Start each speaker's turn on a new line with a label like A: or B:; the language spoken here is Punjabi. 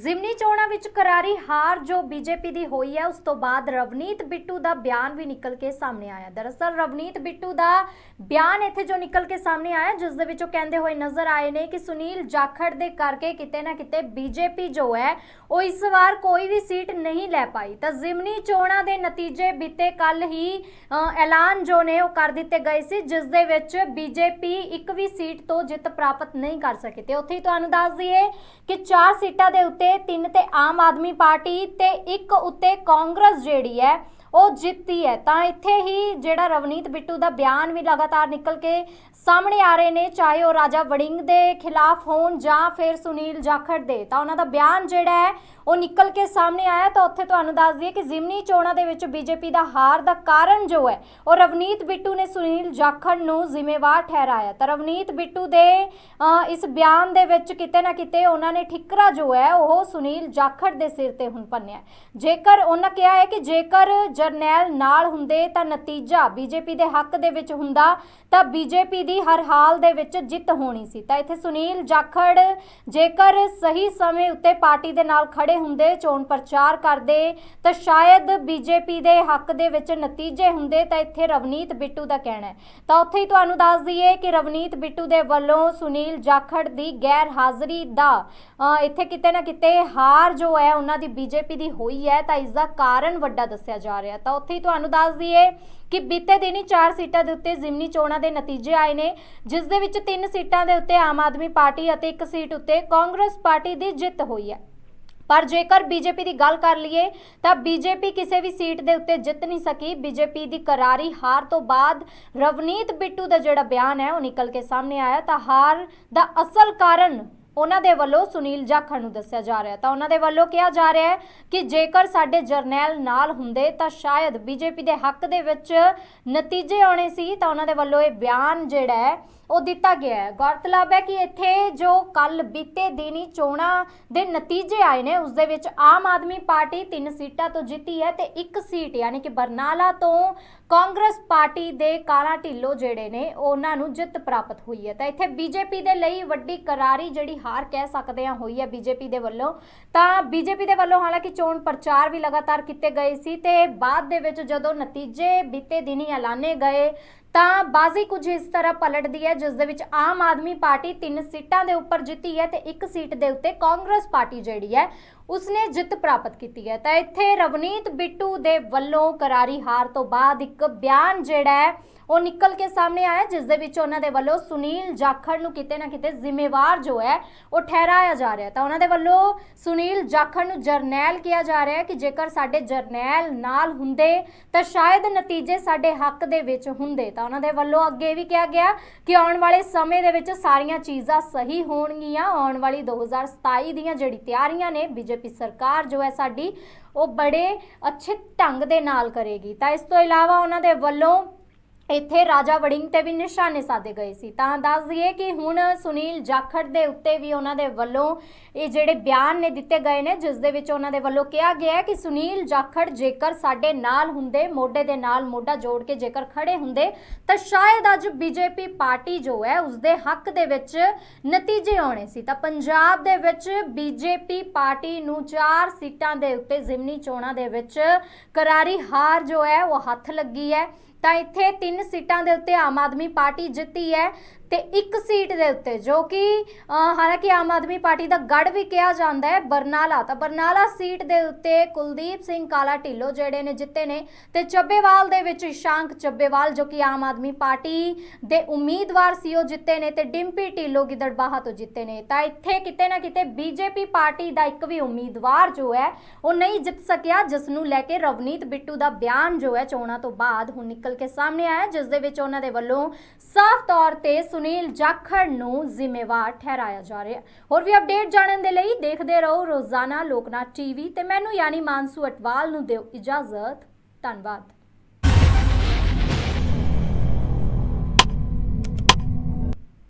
A: ਜ਼ਿਮਨੀ ਚੋਣਾਂ ਵਿੱਚ ਕਰਾਰੀ ਹਾਰ ਜੋ ਬੀਜੇਪੀ ਦੀ ਹੋਈ ਹੈ, ਉਸ ਤੋਂ ਬਾਅਦ ਰਵਨੀਤ ਬਿੱਟੂ ਦਾ ਬਿਆਨ ਵੀ ਨਿਕਲ ਕੇ ਸਾਹਮਣੇ ਆਇਆ। ਦਰਅਸਲ ਰਵਨੀਤ ਬਿੱਟੂ ਦਾ ਬਿਆਨ ਇੱਥੇ ਜੋ ਨਿਕਲ ਕੇ ਸਾਹਮਣੇ ਆਇਆ, ਜਿਸ ਦੇ ਵਿੱਚ ਉਹ ਕਹਿੰਦੇ ਹੋਏ ਨਜ਼ਰ ਆਏ ਨੇ ਕਿ ਸੁਨੀਲ ਜਾਖੜ ਦੇ ਕਰਕੇ ਕਿਤੇ ਨਾ ਕਿਤੇ ਬੀਜੇਪੀ ਜੋ ਹੈ, ਉਹ ਇਸ ਵਾਰ ਕੋਈ ਵੀ ਸੀਟ ਨਹੀਂ ਲੈ ਪਾਈ। ਤਾਂ ਜ਼ਿਮਨੀ ਚੋਣਾਂ ਦੇ ਨਤੀਜੇ ਬੀਤੇ ਕੱਲ ਹੀ ਐਲਾਨ ਜੋ ਨੇ, ਉਹ ਕਰ ਦਿੱਤੇ ਗਏ ਸੀ, ਜਿਸ ਦੇ ਵਿੱਚ ਬੀਜੇਪੀ ਇੱਕ ਵੀ ਸੀਟ ਤੋਂ ਜਿੱਤ ਪ੍ਰਾਪਤ ਨਹੀਂ ਕਰ ਸਕੀ। ਤੇ ਉੱਥੇ ਹੀ ਤੁਹਾਨੂੰ ਦੱਸ ਦਈਏ ਕਿ ਚਾਰ ਸੀਟਾਂ ਦੇ ਉੱਤੇ ਤਿੰਨ ਤੇ ਆਮ ਆਦਮੀ ਪਾਰਟੀ ਤੇ ਇੱਕ ਉੱਤੇ ਕਾਂਗਰਸ ਜਿਹੜੀ ਹੈ ਉਹ ਜਿੱਤੀ ਹੈ। ਤਾਂ ਇੱਥੇ ਹੀ ਜਿਹੜਾ ਰਵਨੀਤ ਬਿੱਟੂ ਦਾ ਬਿਆਨ ਵੀ ਲਗਾਤਾਰ ਨਿਕਲ ਕੇ ਸਾਹਮਣੇ ਆ ਰਹੇ ਨੇ, ਚਾਹੇ ਉਹ ਰਾਜਾ ਵੜਿੰਗ ਦੇ ਖਿਲਾਫ ਹੋਣ ਜਾਂ ਫਿਰ ਸੁਨੀਲ ਜਾਖੜ ਦੇ। ਤਾਂ ਉਹਨਾਂ ਦਾ ਬਿਆਨ ਜਿਹੜਾ ਹੈ, ਉਹ ਨਿਕਲ ਕੇ ਸਾਹਮਣੇ ਆਇਆ। ਤਾਂ ਉੱਥੇ ਤੁਹਾਨੂੰ ਦੱਸ ਦਈਏ ਕਿ ਜ਼ਿਮਨੀ ਚੋਣਾਂ ਦੇ ਵਿੱਚ ਬੀਜੇਪੀ ਦਾ ਹਾਰ ਦਾ ਕਾਰਨ ਜੋ ਹੈ, ਉਹ ਰਵਨੀਤ ਬਿੱਟੂ ਨੇ ਸੁਨੀਲ ਜਾਖੜ ਨੂੰ ਜ਼ਿੰਮੇਵਾਰ ਠਹਿਰਾਇਆ। ਤਾਂ ਰਵਨੀਤ ਬਿੱਟੂ ਦੇ ਇਸ ਬਿਆਨ ਦੇ ਵਿੱਚ ਕਿਤੇ ਨਾ ਕਿਤੇ ਉਹਨਾਂ ਨੇ ਠਿਕਰਾ ਜੋ ਹੈ, ਉਹ ਸੁਨੀਲ ਜਾਖੜ ਦੇ ਸਿਰ ਤੇ ਹੁਣ ਪੰਨਿਆ। ਜੇਕਰ ਉਹਨਾਂ ਕਿਹਾ ਹੈ ਕਿ ਜੇਕਰ ਜਰਨੈਲ ਨਾਲ ਹੁੰਦੇ ਤਾਂ ਨਤੀਜਾ ਬੀਜੇਪੀ ਦੇ ਹੱਕ ਦੇ ਵਿੱਚ ਹੁੰਦਾ, ਤਾਂ ਬੀਜੇਪੀ ਦੀ ਹਰ ਹਾਲ ਦੇ ਵਿੱਚ ਜਿੱਤ ਹੋਣੀ ਸੀ। ਤਾਂ ਇੱਥੇ ਸੁਨੀਲ ਜਾਖੜ ਜੇਕਰ ਸਹੀ ਸਮੇਂ ਉੱਤੇ ਪਾਰਟੀ ਦੇ ਨਾਲ ਖੜੇ ਹੁੰਦੇ, ਚੋਣ ਪ੍ਰਚਾਰ ਕਰਦੇ, ਤਾਂ ਸ਼ਾਇਦ ਬੀਜੇਪੀ ਦੇ ਹੱਕ ਦੇ ਵਿੱਚ ਨਤੀਜੇ ਹੁੰਦੇ, ਤਾਂ ਇੱਥੇ ਰਵਨੀਤ ਬਿੱਟੂ ਦਾ ਕਹਿਣਾ ਹੈ। ਤਾਂ ਉੱਥੇ ਹੀ ਤੁਹਾਨੂੰ ਦੱਸ ਦਈਏ ਕਿ ਰਵਨੀਤ ਬਿੱਟੂ ਦੇ ਵੱਲੋਂ ਸੁਨੀਲ ਜਾਖੜ ਦੀ ਗੈਰ ਹਾਜ਼ਰੀ ਦਾ ਇੱਥੇ ਕਿਤੇ ਨਾ ਕਿਤੇ ਹਾਰ ਜੋ ਹੈ, ਉਹਨਾਂ ਦੀ ਬੀਜੇਪੀ ਦੀ ਹੋਈ ਹੈ, ਤਾਂ ਇਸ ਦਾ ਕਾਰਨ ਵੱਡਾ ਦੱਸਿਆ ਜਾ ਰਿਹਾ ਤਾਂ ਉੱਥੇ ਹੀ ਤੁਹਾਨੂੰ ਦੱਸ ਦਈਏ ਕਿ ਬੀਤੇ ਦਿਨੀ ਚਾਰ ਸੀਟਾਂ ਦੇ ਉੱਤੇ ਜ਼ਿਮਨੀ ਚੋਣਾਂ ਦੇ ਨਤੀਜੇ ਆਏ ਨੇ, ਜਿਸ ਦੇ ਵਿੱਚ ਤਿੰਨ ਸੀਟਾਂ ਦੇ ਉੱਤੇ ਆਮ ਆਦਮੀ ਪਾਰਟੀ ਅਤੇ ਇੱਕ ਸੀਟ ਉੱਤੇ ਕਾਂਗਰਸ ਪਾਰਟੀ ਦੀ ਜਿੱਤ ਹੋਈ ਹੈ। ਪਰ ਜੇਕਰ ਬੀਜੇਪੀ ਦੀ ਗੱਲ ਕਰ ਲਈਏ, ਤਾਂ ਬੀਜੇਪੀ ਕਿਸੇ ਵੀ ਸੀਟ ਦੇ ਉੱਤੇ ਜਿੱਤ ਨਹੀਂ ਸਕੀ। ਬੀਜੇਪੀ ਦੀ ਕਰਾਰੀ ਹਾਰ ਤੋਂ ਬਾਅਦ ਰਵਨੀਤ ਬਿੱਟੂ ਦਾ ਜਿਹੜਾ ਬਿਆਨ ਹੈ, ਉਹ ਨਿਕਲ ਕੇ ਸਾਹਮਣੇ ਆਇਆ। ਤਾਂ ਹਾਰ ਦਾ ਅਸਲ ਕਾਰਨ ਉਹਨਾਂ ਦੇ ਵੱਲੋਂ ਸੁਨੀਲ ਜਾਖੜ ਨੂੰ ਦੱਸਿਆ ਜਾ ਰਿਹਾ ਤਾਂ ਉਹਨਾਂ ਦੇ ਵੱਲੋਂ ਕਿਹਾ ਜਾ ਰਿਹਾ ਹੈ ਕਿ ਜੇਕਰ ਸਾਡੇ ਜਰਨੈਲ ਨਾਲ ਹੁੰਦੇ ਤਾਂ ਸ਼ਾਇਦ ਬੀਜੇਪੀ ਦੇ ਹੱਕ ਦੇ ਵਿੱਚ ਨਤੀਜੇ ਆਉਣੇ ਸੀ, ਤਾਂ ਉਹਨਾਂ ਦੇ ਵੱਲੋਂ ਇਹ ਬਿਆਨ ਜਿਹੜਾ ਹੈ ਉਹ ਦਿੱਤਾ ਗਿਆ ਹੈ। ਗੌਰਤਲਬ ਹੈ ਕਿ ਇੱਥੇ ਜੋ ਕੱਲ ਬੀਤੇ ਦਿਨੀ ਚੋਣਾਂ ਦੇ ਨਤੀਜੇ ਆਏ ਨੇ, ਉਸ ਦੇ ਵਿੱਚ ਆਮ ਆਦਮੀ ਪਾਰਟੀ ਤਿੰਨ ਸੀਟਾਂ ਤੋਂ ਜਿੱਤੀ ਹੈ ਤੇ ਇੱਕ ਸੀਟ, ਯਾਨੀ ਕਿ ਬਰਨਾਲਾ ਤੋਂ ਕਾਂਗਰਸ ਪਾਰਟੀ ਦੇ ਕਾਲਾ ਢਿੱਲੋਂ ਜਿਹੜੇ ਨੇ, ਉਹਨਾਂ ਨੂੰ ਜਿੱਤ ਪ੍ਰਾਪਤ ਹੋਈ ਹੈ। ਤਾਂ ਇੱਥੇ ਬੀਜੇਪੀ ਦੇ ਲਈ ਵੱਡੀ ਕਰਾਰੀ ਜਿਹੜੀ ਹਾਰ ਕਹਿ ਸਕਦੇ ਹਾਂ, ਹੋਈ ਹੈ ਬੀਜੇਪੀ ਦੇ ਵੱਲੋਂ। ਤਾਂ ਬੀਜੇਪੀ ਦੇ ਵੱਲੋਂ ਹਾਲਾਂਕਿ ਚੋਣ ਪ੍ਰਚਾਰ ਵੀ ਲਗਾਤਾਰ ਕੀਤੇ ਗਏ ਸੀ ਤੇ ਬਾਅਦ ਦੇ ਵਿੱਚ ਜਦੋਂ ਨਤੀਜੇ ਬੀਤੇ ਦਿਨੀ ਐਲਾਨੇ ਗਏ ਤਾਂ ਬਾਜ਼ੀ ਕੁਝ ਇਸ ਤਰ੍ਹਾਂ ਪਲਟਦੀ ਹੈ, ਜਿਸ ਦੇ ਵਿੱਚ ਆਮ ਆਦਮੀ ਪਾਰਟੀ ਤਿੰਨ ਸੀਟਾਂ ਦੇ ਉੱਪਰ ਜਿੱਤੀ ਹੈ ਤੇ ਇੱਕ ਸੀਟ ਦੇ ਉੱਤੇ ਕਾਂਗਰਸ ਪਾਰਟੀ ਜਿਹੜੀ ਹੈ, ਉਸਨੇ ਜਿੱਤ ਪ੍ਰਾਪਤ ਕੀਤੀ ਹੈ। ਤਾਂ ਇੱਥੇ ਰਵਨੀਤ ਬਿੱਟੂ ਦੇ ਵੱਲੋਂ ਕਰਾਰੀ ਹਾਰ ਤੋਂ ਬਾਅਦ ਇੱਕ ਬਿਆਨ ਜਿਹੜਾ ਹੈ, ਉਹ ਨਿਕਲ ਕੇ ਸਾਹਮਣੇ ਆਇਆ, ਜਿਸ ਦੇ ਵਿੱਚ ਉਹਨਾਂ ਦੇ ਵੱਲੋਂ ਸੁਨੀਲ ਜਾਖੜ ਨੂੰ ਕਿਤੇ ਨਾ ਕਿਤੇ ਜ਼ਿੰਮੇਵਾਰ ਜੋ ਹੈ, ਉਹ ਠਹਿਰਾਇਆ ਜਾ ਰਿਹਾ ਤਾਂ ਉਹਨਾਂ ਦੇ ਵੱਲੋਂ ਸੁਨੀਲ ਜਾਖੜ ਨੂੰ ਜਰਨੈਲ ਕਿਹਾ ਜਾ ਰਿਹਾ ਕਿ ਜੇਕਰ ਸਾਡੇ ਜਰਨੈਲ ਨਾਲ ਹੁੰਦੇ, ਤਾਂ ਸ਼ਾਇਦ ਨਤੀਜੇ ਸਾਡੇ ਹੱਕ ਦੇ ਵਿੱਚ ਹੁੰਦੇ। ਤਾਂ ਉਹਨਾਂ ਦੇ ਵੱਲੋਂ ਅੱਗੇ ਵੀ ਕਿਹਾ ਗਿਆ ਕਿ ਆਉਣ ਵਾਲੇ ਸਮੇਂ ਦੇ ਵਿੱਚ ਸਾਰੀਆਂ ਚੀਜ਼ਾਂ ਸਹੀ ਹੋਣਗੀਆਂ। ਆਉਣ ਵਾਲੀ 2027 ਦੀਆਂ ਜਿਹੜੀ ਤਿਆਰੀਆਂ ਨੇ ਬੀਜੇਪੀ ਸਰਕਾਰ ਜੋ ਹੈ ਸਾਡੀ, ਉਹ ਬੜੇ ਅੱਛੇ ਢੰਗ ਦੇ ਨਾਲ ਕਰੇਗੀ। ਤਾਂ ਇਸ ਤੋਂ ਇਲਾਵਾ ਉਹਨਾਂ ਦੇ ਵੱਲੋਂ ਇੱਥੇ ਰਾਜਾ ਵੜਿੰਗ ਤੇ ਵੀ ਨਿਸ਼ਾਨੇ ਸਾਧੇ ਗਏ ਸੀ। ਤਾਂ ਦੱਸ ਦਈਏ ਕਿ ਹੁਣ ਸੁਨੀਲ ਜਾਖੜ ਦੇ ਉੱਤੇ ਵੀ ਉਹਨਾਂ ਦੇ ਵੱਲੋਂ ਇਹ ਜਿਹੜੇ ਬਿਆਨ ਨੇ ਦਿੱਤੇ ਗਏ ਨੇ, ਜਿਸ ਦੇ ਵਿੱਚ ਉਹਨਾਂ ਦੇ ਵੱਲੋਂ ਕਿਹਾ ਗਿਆ ਹੈ ਕਿ ਸੁਨੀਲ ਜਾਖੜ ਜੇਕਰ ਸਾਡੇ ਨਾਲ ਹੁੰਦੇ, ਮੋਢੇ ਦੇ ਨਾਲ ਮੋਢਾ ਜੋੜ ਕੇ ਜੇਕਰ ਖੜੇ ਹੁੰਦੇ, ਤਾਂ ਸ਼ਾਇਦ ਅੱਜ ਬੀਜੇਪੀ ਪਾਰਟੀ ਜੋ ਹੈ ਉਸ ਦੇ ਹੱਕ ਦੇ ਵਿੱਚ ਨਤੀਜੇ ਆਉਣੇ ਸੀ। ਤਾਂ ਪੰਜਾਬ ਦੇ ਵਿੱਚ ਬੀਜੇਪੀ ਪਾਰਟੀ ਨੂੰ ਚਾਰ ਸੀਟਾਂ ਦੇ ਉੱਤੇ ਜ਼ਿਮਨੀ ਚੋਣਾਂ ਦੇ ਵਿੱਚ ਕਰਾਰੀ ਹਾਰ ਜੋ ਹੈ, ਉਹ ਹੱਥ ਲੱਗੀ ਹੈ। ਤਾਂ ਇੱਥੇ ਤਿੰਨ ਸੀਟਾਂ ਦੇ ਉੱਤੇ ਆਮ ਆਦਮੀ ਪਾਰਟੀ ਜਿੱਤੀ ਹੈ। ਤੇ ਇੱਕ ਸੀਟ ਦੇ ਉੱਤੇ, ਜੋ ਕਿ ਹਾਲਾਂਕਿ ਆਮ ਆਦਮੀ ਪਾਰਟੀ ਦਾ ਗੜ ਵੀ ਕਿਹਾ ਜਾਂਦਾ ਹੈ, ਬਰਨਾਲਾ ਤਾਂ ਬਰਨਾਲਾ ਸੀਟ ਦੇ ਉੱਤੇ ਕੁਲਦੀਪ ਸਿੰਘ ਕਾਲਾ ਢਿੱਲੋਂ ਜਿਹੜੇ ਨੇ ਜਿੱਤੇ ਨੇ ਤੇ ਚੱਬੇਵਾਲ ਦੇ ਵਿੱਚ ਇਸ਼ਾਂਕ ਚੱਬੇਵਾਲ, ਜੋ ਕਿ ਆਮ ਆਦਮੀ ਪਾਰਟੀ ਦੇ ਉਮੀਦਵਾਰ ਸੀ, ਉਹ ਜਿੱਤੇ ਨੇ ਤੇ ਡਿੰਪੀ ਢਿੱਲੋਂ ਗਿੱਦੜਬਾਹਾ ਤੋਂ ਜਿੱਤੇ ਨੇ। ਤਾਂ ਇੱਥੇ ਕਿਤੇ ਨਾ ਕਿਤੇ ਬੀਜੇਪੀ ਪਾਰਟੀ ਦਾ ਇੱਕ ਵੀ ਉਮੀਦਵਾਰ ਜੋ ਹੈ, ਉਹ ਨਹੀਂ ਜਿੱਤ ਸਕਿਆ, ਜਿਸ ਨੂੰ ਲੈ ਕੇ ਰਵਨੀਤ ਬਿੱਟੂ ਦਾ ਬਿਆਨ ਜੋ ਹੈ, ਚੋਣਾਂ ਤੋਂ ਬਾਅਦ ਹੁਣ ਨਿਕਲ ਕੇ ਸਾਹਮਣੇ ਆਇਆ, ਜਿਸ ਦੇ ਵਿੱਚ ਉਹਨਾਂ ਦੇ ਵੱਲੋਂ ਸਾਫ਼ ਤੌਰ ਤੇ ਸੁਨੀਲ ਜਾਖੜ ਨੂੰ ਜ਼ਿੰਮੇਵਾਰ ਠਹਿਰਾਇਆ ਜਾ ਰਿਹਾ ਹੈ। ਹੋਰ ਵੀ ਅਪਡੇਟ ਜਾਣਨ ਦੇ ਲਈ ਦੇਖਦੇ ਰਹੋ ਰੋਜ਼ਾਨਾ ਲੋਕਨਾਥ ਟੀਵੀ ਤੇ ਮੈਨੂੰ ਯਾਨੀ ਮਾਨਸੂ ਅਟਵਾਲ ਨੂੰ ਦਿਓ ਇਜਾਜ਼ਤ। ਧੰਨਵਾਦ।